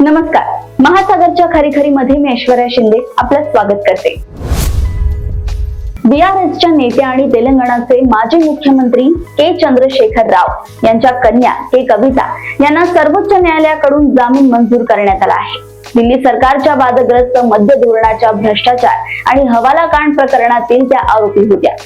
नमस्कार. महासागरच्या खरीखरी मध्ये मी ऐश्वर्या शिंदे आपलं स्वागत करते. बीआरएसच्या नेत्या आणि तेलंगणाचे माजी मुख्यमंत्री के चंद्रशेखर राव यांच्या कन्या के कविता यांना सर्वोच्च न्यायालयाकडून जामीन मंजूर करण्यात आला आहे. दिल्ली सरकारच्या वादग्रस्त मध्य धोरणाच्या भ्रष्टाचार आणि हवाला कांड प्रकरणातील त्या आरोपी होत्या.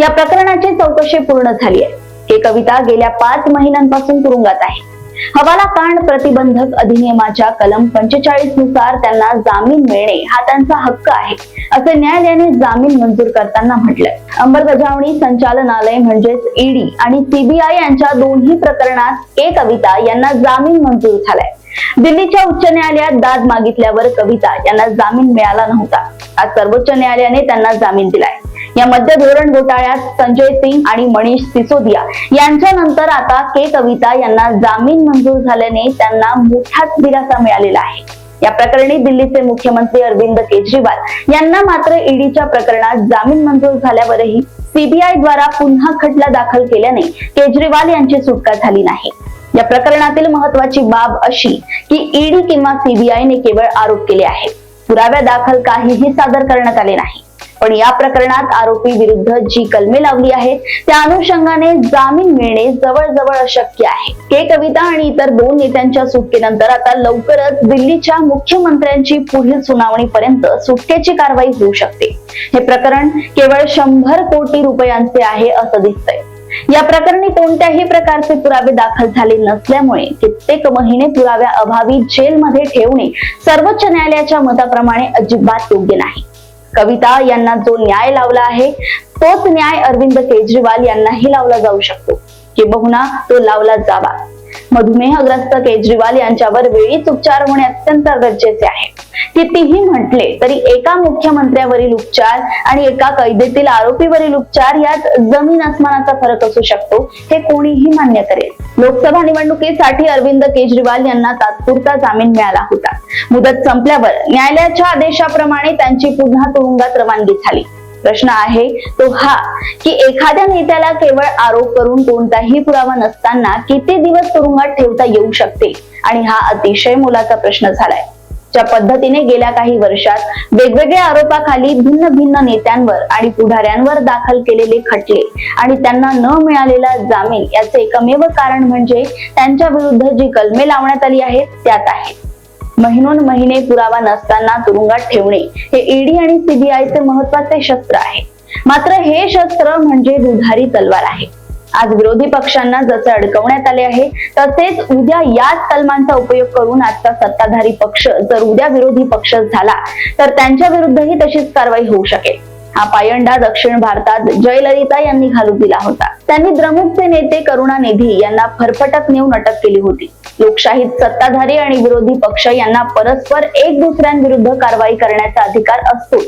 या प्रकरणाची चौकशी पूर्ण झाली आहे. के कविता गेल्या पाच महिन्यांपासून तुरुंगात आहे. हवाला कांड प्रतिबंधक अधिनियमाच्या कलम पंचेचाळीसनुसार त्यांना जामीन मिळणे हा त्यांचा हक्क आहे असे न्यायालयाने जामीन मंजूर करताना म्हटलंय. अंमलबजावणी संचालनालय म्हणजेच ईडी आणि सीबीआय यांच्या दोन्ही प्रकरणात के कविता यांना जामीन मंजूर झालाय. दिल्लीच्या उच्च न्यायालयात दाद मागितल्यावर कविता यांना जामीन मिळाला नव्हता. आज सर्वोच्च न्यायालयाने त्यांना जामीन दिलाय. या मध्य धोरण घोटाळ्यात संजय सिंग आणि मनीष सिसोदिया यांच्यानंतर आता के कविता यांना जामीन मंजूर झाल्याने त्यांना मोठाच दिलासा मिळालेला आहे. या प्रकरणी दिल्लीचे मुख्यमंत्री अरविंद केजरीवाल यांना मात्र ईडीच्या प्रकरणात जामीन मंजूर झाल्यावरही सीबीआय द्वारा पुन्हा खटला दाखल केल्याने केजरीवाल यांची सुटका झाली नाही. या प्रकरणातील महत्वाची बाब अशी की ईडी किंवा सीबीआयने केवळ आरोप केले आहेत. पुराव्या दाखल काहीही सादर करण्यात आले नाही. पण या प्रकरणात आरोपी विरुद्ध जी कलमे लावली आहेत त्या अनुषंगाने जामीन मिळणे जवळजवळ अशक्य आहे. के कविता आणि इतर दोन नेत्यांच्या सुटकेनंतर आता लवकरच दिल्लीच्या मुख्यमंत्र्यांची पुढील सुनावणी पर्यंत सुटकेची कारवाई होऊ शकते. हे प्रकरण केवळ शंभर कोटी रुपयांचे आहे असं दिसतंय. या प्रकरणी कोणत्याही प्रकारचे पुरावे दाखल झाले नसल्यामुळे कित्येक महिने पुराव्या अभावी जेलमध्ये ठेवणे सर्वोच्च न्यायालयाच्या मताप्रमाणे अजिबात योग्य नाही. कविता यांना जो न्याय लावला आहे तोच न्याय अरविंद केजरीवाल यांनाही लावला जाऊ शकतो. किंबहुना तो लावला जावा. मधुमेहग्रस्त केजरीवाल यांच्यावर वेळीच उपचार होणे अत्यंत गरजेचे आहे. कितीही म्हटले तरी एका मुख्यमंत्र्यावरील उपचार आणि एका कैदेतील आरोपीवरील उपचार यात जमीन आसमानाचा फरक असू शकतो हे कोणीही मान्य करेल. लोकसभा निवडणुकीसाठी अरविंद केजरीवाल यांना तात्पुरता जामीन मिळाला होता. मुदत संपल्यावर न्यायालयाच्या आदेशाप्रमाणे त्यांची पुन्हा तुरुंगात रवानगी झाली. प्रश्न आहे तो हा की एखाद्या नेत्याला केवळ आरोप करून कोणताही पुरावा नसताना किती दिवस तुरुंगात ठेवता येऊ शकते? आणि हा अतिशय मोलाचा प्रश्न झालाय. ज्या पद्धतीने गेल्या काही वर्षात वेगवेगळ्या आरोपाखाली भिन्न भिन्न नेत्यांवर आणि पुढाऱ्यांवर दाखल केलेले खटले आणि त्यांना न मिळालेला जामीन याचे एकमेव कारण म्हणजे त्यांच्या विरुद्ध जी कलमे लावण्यात आली आहेत त्यात आहे. महिनोन महिने पुरावा नसताना तुरुंगात ठेवणे हे ईडी आणि सीबीआयचे महत्त्वाचे शस्त्र आहे. मात्र हे शस्त्र म्हणजे दुधारी तलवार आहे. आज विरोधी पक्षांना जसे अडकवण्यात आले आहे तसेच उद्या याच कलमांचा उपयोग करून आजचा सत्ताधारी पक्ष जर उद्या विरोधी पक्ष झाला तर त्यांच्या विरुद्धही तशीच कारवाई होऊ शकेल. हा पायंडा दक्षिण भारतात जयललिता यांनी घालून दिला होता. त्यांनी द्रमुकचे नेते करुणानिधी यांना फरफटक नेऊन अटक केली होती. लोकशाहीत सत्ताधारी आणि विरोधी पक्ष यांना परस्पर एक दुसऱ्यांविरुद्ध कारवाई करण्याचा अधिकार असतो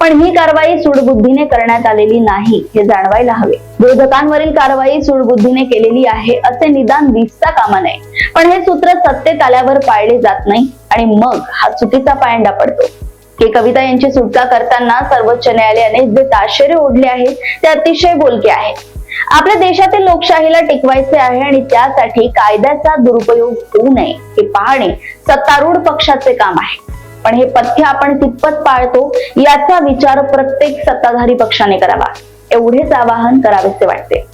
पण ही कारवाई सुडबुद्धीने करण्यात आलेली नाही हे जाणवायला हवे. विरोधकांवरील कारवाई सुडबुद्धीने केलेली आहे असे निदान दिसता कामा नये. पण हे सूत्र सत्तेत आल्यावर पाळले जात नाही आणि मग हा चुकीचा पायंडा पडतो. की कविता यांची सुटका करताना सर्वोच्च न्यायालयाने जे ताशेरे ओढले आहेत ते अतिशय बोलके आहेत. आपल्या देशातील लोकशाहीला टिकवायचे आहे आणि त्यासाठी कायद्याचा दुरुपयोग होऊ नये हे पाहणे सत्तारूढ पक्षाचे काम आहे. पण हे पथ्य आपण कितपत पाळतो याचा विचार प्रत्येक सत्ताधारी पक्षाने करावा. एवढेच आवाहन करावेसे वाटते.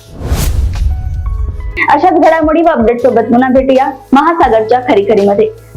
अशाच घडामोडी व अपडेट सोबत पुन्हा भेटूया. महासागरच्या खरीखरीमध्ये